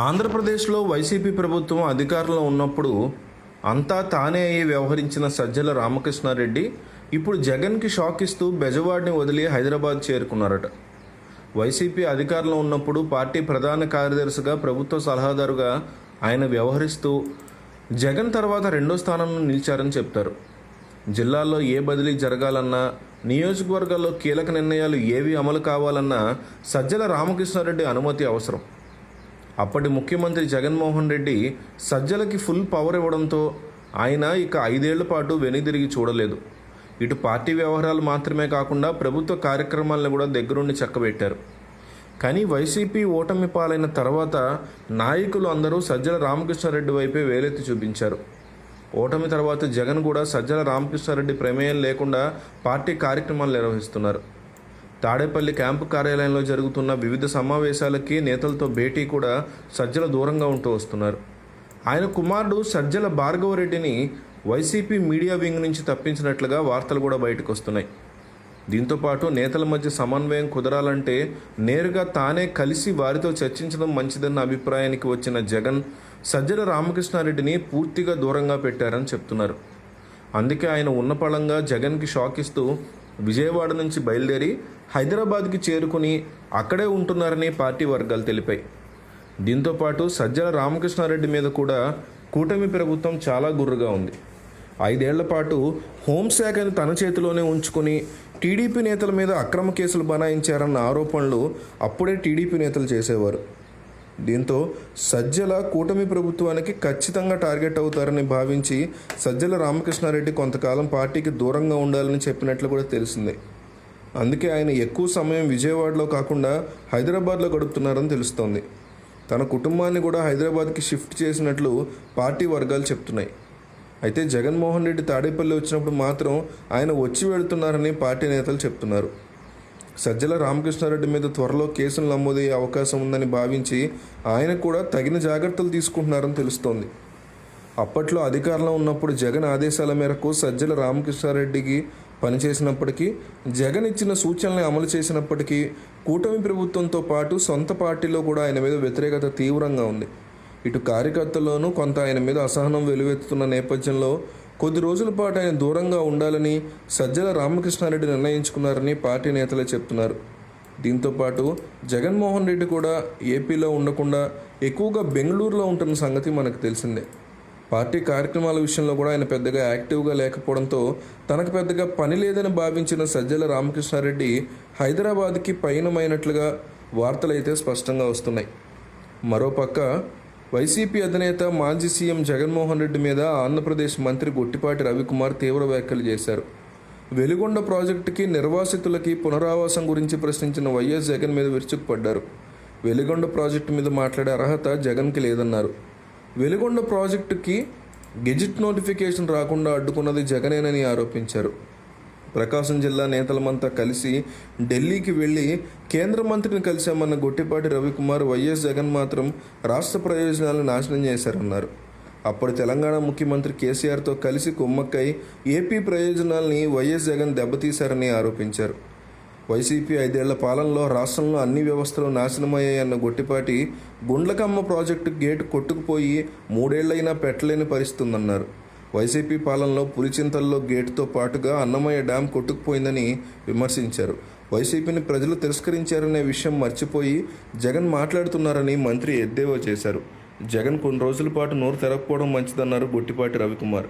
ఆంధ్రప్రదేశ్లో వైసీపీ ప్రభుత్వం అధికారంలో ఉన్నప్పుడు అంతా తానే అయ్యి వ్యవహరించిన సజ్జల రామకృష్ణారెడ్డి ఇప్పుడు జగన్కి షాక్ ఇస్తూ బెజవాడ్ని వదిలి హైదరాబాద్ చేరుకున్నారట. వైసీపీ అధికారంలో ఉన్నప్పుడు పార్టీ ప్రధాన కార్యదర్శిగా ప్రభుత్వ సలహాదారుగా ఆయన వ్యవహరిస్తూ జగన్ తర్వాత రెండో స్థానంలో నిలిచారని చెప్తారు. జిల్లాల్లో ఏ బదిలీ జరగాలన్నా నియోజకవర్గాల్లో కీలక నిర్ణయాలు ఏవి అమలు కావాలన్నా సజ్జల రామకృష్ణారెడ్డి అనుమతి అవసరం. అప్పటి ముఖ్యమంత్రి జగన్మోహన్ రెడ్డి సజ్జలకి ఫుల్ పవర్ ఇవ్వడంతో ఆయన ఇక ఐదేళ్ళ పాటు వెనుదిరిగి చూడలేదు. ఇటు పార్టీ వ్యవహారాలు మాత్రమే కాకుండా ప్రభుత్వ కార్యక్రమాలను కూడా దగ్గరుండి చక్కబెట్టారు. కానీ వైసీపీ ఓటమి పాలైన తర్వాత నాయకులు అందరూ సజ్జల రామకృష్ణారెడ్డి వైపే వేలెత్తి చూపించారు. ఓటమి తర్వాత జగన్ కూడా సజ్జల రామకృష్ణారెడ్డి ప్రమేయం లేకుండా పార్టీ కార్యక్రమాలు నిర్వహిస్తున్నారు. తాడేపల్లి క్యాంపు కార్యాలయంలో జరుగుతున్న వివిధ సమావేశాలకి నేతలతో భేటీ కూడా సజ్జల దూరంగా ఉంటూ వస్తున్నారు. ఆయన కుమారుడు సజ్జల భార్గవరెడ్డిని వైసీపీ మీడియా వింగ్ నుంచి తప్పించినట్లుగా వార్తలు కూడా బయటకు వస్తున్నాయి. దీంతో పాటు నేతల మధ్య సమన్వయం కుదరాలంటే నేరుగా తానే కలిసి వారితో చర్చించడం మంచిదన్న అభిప్రాయానికి వచ్చిన జగన్ సజ్జల రామకృష్ణారెడ్డిని పూర్తిగా దూరంగా పెట్టారని చెప్తున్నారు. అందుకే ఆయన ఉన్నపళంగా జగన్కి షాక్ ఇస్తూ విజయవాడ నుంచి బయలుదేరి హైదరాబాద్కి చేరుకుని అక్కడే ఉంటున్నారని పార్టీ వర్గాలు తెలిపాయి. దీంతో పాటు సజ్జల రామకృష్ణారెడ్డి మీద కూడా కూటమి ప్రభుత్వం చాలా గుర్రుగా ఉంది. ఐదేళ్ళ పాటు హోంశాఖను తన చేతిలోనే ఉంచుకొని టీడీపీ నేతల మీద అక్రమ కేసులు బనాయించారన్న ఆరోపణలు అప్పుడే టీడీపీ నేతలు చేసేవారు. దీంతో సజ్జల కూటమి ప్రభుత్వానికి ఖచ్చితంగా టార్గెట్ అవుతారని భావించి సజ్జల రామకృష్ణారెడ్డి కొంతకాలం పార్టీకి దూరంగా ఉండాలని చెప్పినట్లు కూడా తెలిసింది. అందుకే ఆయన ఎక్కువ సమయం విజయవాడలో కాకుండా హైదరాబాద్లో గడుపుతున్నారని తెలుస్తోంది. తన కుటుంబాన్ని కూడా హైదరాబాద్కి షిఫ్ట్ చేసినట్లు పార్టీ వర్గాలు చెప్తున్నాయి. అయితే జగన్మోహన్ రెడ్డి తాడేపల్లి వచ్చినప్పుడు మాత్రం ఆయన వచ్చి వెళుతున్నారని పార్టీ నేతలు చెప్తున్నారు. సజ్జల రామకృష్ణారెడ్డి మీద త్వరలో కేసులు నమోదయ్యే అవకాశం ఉందని భావించి ఆయన కూడా తగిన జాగ్రత్తలు తీసుకుంటున్నారని తెలుస్తోంది. అప్పట్లో అధికారంలో ఉన్నప్పుడు జగన్ ఆదేశాల మేరకు సజ్జల రామకృష్ణారెడ్డికి పనిచేసినప్పటికీ జగన్ ఇచ్చిన సూచనల్ని అమలు చేసినప్పటికీ కూటమి ప్రభుత్వంతో పాటు సొంత పార్టీలో కూడా ఆయన మీద వ్యతిరేకత తీవ్రంగా ఉంది. ఇటు కార్యకర్తల్లోనూ కొంత ఆయన మీద అసహనం వెలువెత్తుతున్న నేపథ్యంలో కొద్ది రోజుల పాటు ఆయన దూరంగా ఉండాలని సజ్జల రామకృష్ణారెడ్డి నిర్ణయించుకున్నారని పార్టీ నేతలే చెప్తున్నారు. దీంతో పాటు జగన్మోహన్ రెడ్డి కూడా ఏపీలో ఉండకుండా ఎక్కువగా బెంగళూరులో ఉంటున్న సంగతి మనకు తెలిసిందే. పార్టీ కార్యక్రమాల విషయంలో కూడా ఆయన పెద్దగా యాక్టివ్గా లేకపోవడంతో తనకు పెద్దగా పని లేదని భావించిన సజ్జల రామకృష్ణారెడ్డి హైదరాబాద్కి పయనమైనట్లుగా వార్తలైతే స్పష్టంగా వస్తున్నాయి. మరోపక్క వైసీపీ అధినేత మాజీ సీఎం జగన్మోహన్ రెడ్డి మీద ఆంధ్రప్రదేశ్ మంత్రి గొట్టిపాటి రవికుమార్ తీవ్ర వ్యాఖ్యలు చేశారు. వెలుగొండ ప్రాజెక్టుకి నిర్వాసితులకి పునరావాసం గురించి ప్రశ్నించిన వైఎస్ జగన్ మీద విరుచుకుపడ్డారు. వెలుగొండ ప్రాజెక్టు మీద మాట్లాడే అర్హత జగన్కి లేదన్నారు. వెలుగొండ ప్రాజెక్టుకి గెజిట్ నోటిఫికేషన్ రాకుండా అడ్డుకున్నది జగనేనని ఆరోపించారు. ప్రకాశం జిల్లా నేతలమంతా కలిసి ఢిల్లీకి వెళ్ళి కేంద్ర మంత్రిని కలిశామన్న గొట్టిపాటి రవికుమార్ వైఎస్ జగన్ మాత్రం రాష్ట్ర ప్రయోజనాలను నాశనం చేశారన్నారు. అప్పుడు తెలంగాణ ముఖ్యమంత్రి కేసీఆర్తో కలిసి కుమ్మక్కై ఏపీ ప్రయోజనాల్ని వైఎస్ జగన్ దెబ్బతీశారని ఆరోపించారు. వైసీపీ ఐదేళ్ళ పాలనలో రాష్ట్రంలో అన్ని వ్యవస్థలు నాశనమయ్యాయన్న గొట్టిపాటి గుండ్లకమ్మ ప్రాజెక్టు గేటు కొట్టుకుపోయి మూడేళ్ళైనా పెట్టలేని పరిస్థితుందన్నారు. వైసీపీ పాలనలో పులిచింతల్లో గేటుతో పాటుగా అన్నమయ్య డ్యాం కొట్టుకుపోయిందని విమర్శించారు. వైసీపీని ప్రజలు తిరస్కరించారనే విషయం మర్చిపోయి జగన్ మాట్లాడుతున్నారని మంత్రి ఎద్దేవా చేశారు. జగన్ కొన్ని రోజుల పాటు నోరు తెరకపోవడం మంచిదన్నారు గొట్టిపాటి రవికుమార్.